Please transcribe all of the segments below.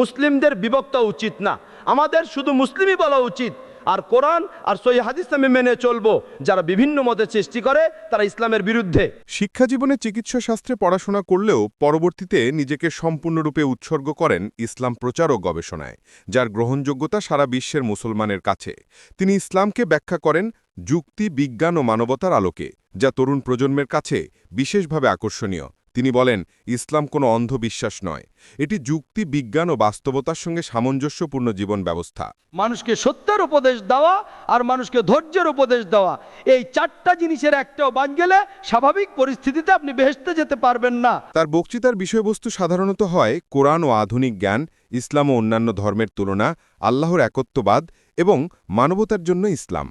মুসলিমদের বিভক্ত উচিত না। আমাদের শুধু মুসলিমই বলা উচিত। আর কোরআন আর সই হাদিস আমি মেনে চলবো। যারা বিভিন্ন মতে সৃষ্টি করে, তারা ইসলামের বিরুদ্ধে। শিক্ষাজীবনে চিকিৎসা শাস্ত্রে পড়াশোনা করলেও পরবর্তীতে নিজেকে সম্পূর্ণরূপে উৎসর্গ করেন ইসলাম প্রচার ও গবেষণায়, যার গ্রহণযোগ্যতা সারা বিশ্বের মুসলমানের কাছে। তিনি ইসলামকে ব্যাখ্যা করেন যুক্তি, বিজ্ঞান ও মানবতার আলোকে, যা তরুণ প্রজন্মের কাছে বিশেষভাবে আকর্ষণীয়। তিনি বলেন ইসলাম কোনো অন্ধবিশ্বাস নয়। এটি যুক্তি বিজ্ঞান ও বাস্তবতার সঙ্গে সামঞ্জস্যপূর্ণ জীবন ব্যবস্থা। মানুষকে সত্যের উপদেশ দেওয়া আর মানুষকে ধৈর্যের উপদেশ দেওয়া এই চারটা জিনিসের একটাও বাদ গেলে স্বাভাবিক পরিস্থিতিতে আপনি বেহেশতে যেতে পারবেন না। তার বক্তৃতার বিষয়বস্তু সাধারণত হয় কোরআন ও আধুনিক জ্ঞান ইসলাম ও অন্যান্য ধর্মের তুলনা আল্লাহর একত্ববাদ এবং মানবতার জন্য ইসলাম।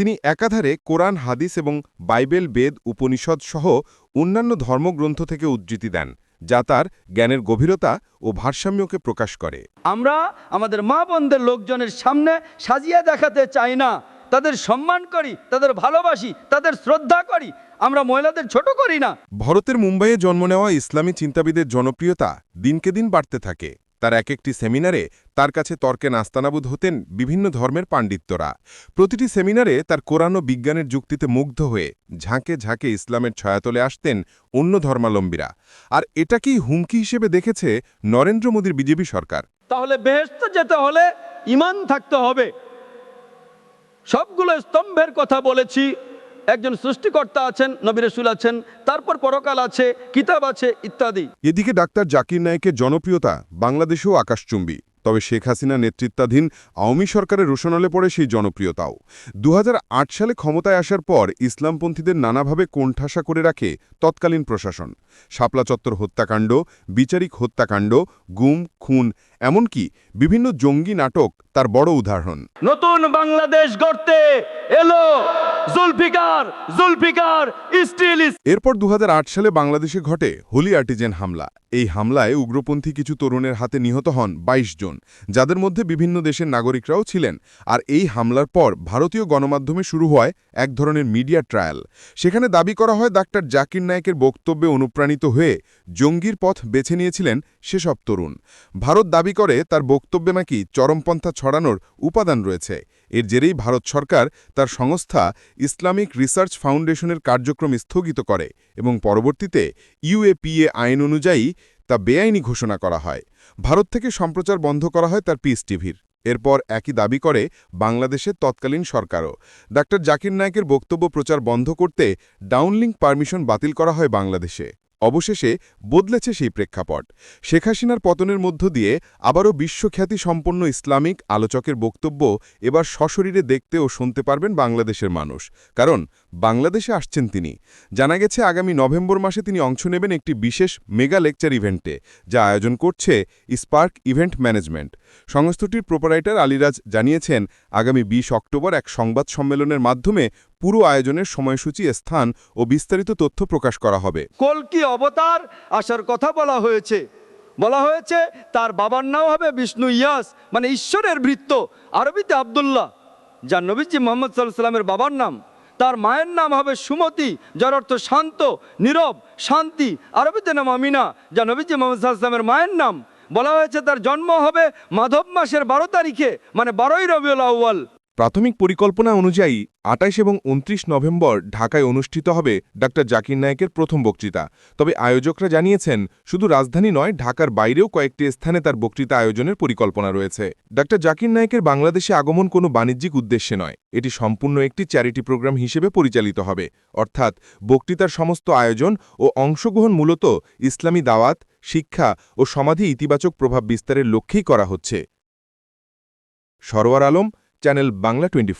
তিনি একাধারে কোরআন হাদিস এবং বাইবেল বেদ উপনিষদ সহ অন্যান্য ধর্মগ্রন্থ থেকে উদ্ধৃতি দেন যা তার জ্ঞানের গভীরতা ও ভারসাম্যকে প্রকাশ করে। আমরা আমাদের মা বোনদের লোকজনের সামনে সাজিয়ে দেখাতে চাই না। তাদের সম্মান করি তাদের ভালোবাসি তাদের শ্রদ্ধা করি। আমরা মহিলাদের ছোট করি না। ভারতের মুম্বাইয়ে জন্ম নেওয়া ইসলামী চিন্তাবিদের জনপ্রিয়তা দিনকে দিন বাড়তে থাকে। তার এক একটি সেমিনারে তার কাছে তর্কে নাস্তানাবুদ হতেন বিভিন্ন ধর্মের পাণ্ডিত্যরা। প্রতিটি সেমিনারে তার কোরআন ও বিজ্ঞানের যুক্তিতে মুগ্ধ হয়ে ঝাঁকে ঝাঁকে ইসলামের ছায়াতলে আসতেন অন্য ধর্মালম্বীরা। আর এটাকেই হুমকি হিসেবে দেখেছে নরেন্দ্র মোদীর বিজেপি সরকার? তাহলে বেহেস্ত যেতে হলে ইমান থাকতে হবে। সবগুলো স্তম্ভের কথা বলেছি একজন সৃষ্টিকর্তা আছেন নবী রসুল আছেন তারপর পরকাল আছে কিতাব আছে ইত্যাদি। এদিকে ডাক্তার জাকির নায়েকের জনপ্রিয়তা বাংলাদেশেও আকাশচুম্বী। তবে শেখ হাসিনা নেতৃত্বাধীন আওয়ামী সরকারের রোশনালে পড়ে সেই জনপ্রিয়তাও। দু হাজার আট সালে ক্ষমতায় আসার পর ইসলামপন্থীদের নানাভাবে কোণঠাসা করে রাখে তৎকালীন প্রশাসন। শাপলা চত্বর হত্যাকাণ্ড বিচারিক হত্যাকাণ্ড গুম খুন এমনকি বিভিন্ন জঙ্গি নাটক তার বড় উদাহরণ। নতুন বাংলাদেশ গড়তে এলো জুলফিকার জুলফিকার স্টিল এরপর দু হাজার আট সালে বাংলাদেশে ঘটে হোলি আর্টিজেন হামলা। এই হামলায় উগ্রপন্থী কিছু তরুণের হাতে নিহত হন ২২ জন, যাদের মধ্যে বিভিন্ন দেশের নাগরিকরাও ছিলেন। আর এই হামলার পর ভারতীয় গণমাধ্যমে শুরু হয় এক ধরনের মিডিয়া ট্রায়াল। সেখানে দাবি করা হয় ডাক্তার জাকির নায়কের বক্তব্যে অনুপ্রাণিত হয়ে জঙ্গির পথ বেছে নিয়েছিলেন সেসব তরুণ। ভারত দাবি করে তার বক্তব্যে নাকি চরমপন্থা ছড়ানোর উপাদান রয়েছে। এর জেরেই ভারত সরকার তার সংস্থা ইসলামিক রিসার্চ ফাউন্ডেশনের কার্যক্রম স্থগিত করে এবং পরবর্তীতে ইউএপিএ আইন অনুযায়ী তা বেআইনি ঘোষণা করা হয়। ভারত থেকে সম্প্রচার বন্ধ করা হয় তার পিস টিভির। এরপর একই দাবি করে বাংলাদেশের তৎকালীন সরকারও। ডাক্তার জাকির নায়কের বক্তব্য প্রচার বন্ধ করতে ডাউনলিংক পারমিশন বাতিল করা হয় বাংলাদেশে। অবশেষে বদলেছে সেই প্রেক্ষাপট। শেখ হাসিনার পতনের মধ্য দিয়ে আবারও বিশ্বখ্যাতি সম্পন্ন ইসলামিক আলোচকের বক্তব্য এবার সশরীরে দেখতে ও শুনতে পারবেন বাংলাদেশের মানুষ। কারণ বাংলাদেশে আসছেন তিনি। জানা গেছে, আগামী নভেম্বর মাসে তিনি অংশ নেবেন একটি বিশেষ মেগা লেকচার ইভেন্টে, যা আয়োজন করছে স্পার্ক ইভেন্ট ম্যানেজমেন্ট। সংস্থাটির প্রোপারাইটার আলিরাজ জানিয়েছেন, আগামী ২০ অক্টোবর এক সংবাদ সম্মেলনের মাধ্যমে পুরো আয়োজনের সময়সূচি, স্থান ও বিস্তারিত তথ্য প্রকাশ করা হবে। কলকি অবতার? আসার কথা বলা হয়েছে। বলা হয়েছে, তার বাবার নাম হবে বিষ্ণু ইয়াস মানে ঈশ্বরের বৃত্ত আরবিতে আবদুল্লাহ যা নবীজি মোহাম্মদ সাল্লাহ সাল্লামের বাবার নাম। তার মায়ের নাম হবে সুমতি, যার অর্থ শান্ত, নীরব, শান্তি। আরবিতে নাম আমিনা, যা নবীজি মোহাম্মদ সাল্লাহ সাল্লামের মায়ের নাম। বলা হয়েছে তার জন্ম হবে মাধব মাসের বারো তারিখে মানে বারোই রবিউল আউ্য়াল। প্রাথমিক পরিকল্পনা অনুযায়ী আটাইশ এবং উনত্রিশ নভেম্বর ঢাকায় অনুষ্ঠিত হবে ডাক্তার জাকির নায়েকের প্রথম বক্তৃতা। তবে আয়োজকরা জানিয়েছেন, শুধু রাজধানী নয়, ঢাকার বাইরেও কয়েকটি স্থানে তার বক্তৃতা আয়োজনের পরিকল্পনা রয়েছে। ডাক্তার জাকির নায়েকের বাংলাদেশে আগমন কোনো বাণিজ্যিক উদ্দেশ্যে নয়, এটি সম্পূর্ণ একটি চ্যারিটি প্রোগ্রাম হিসেবে পরিচালিত হবে। অর্থাৎ, বক্তৃতার সমস্ত আয়োজন ও অংশগ্রহণ মূলত ইসলামী দাওয়াত, শিক্ষা ও সমাধি ইতিবাচক প্রভাব বিস্তারের লক্ষ্যেই করা হচ্ছে। Sarwar Alam channel Bangla twenty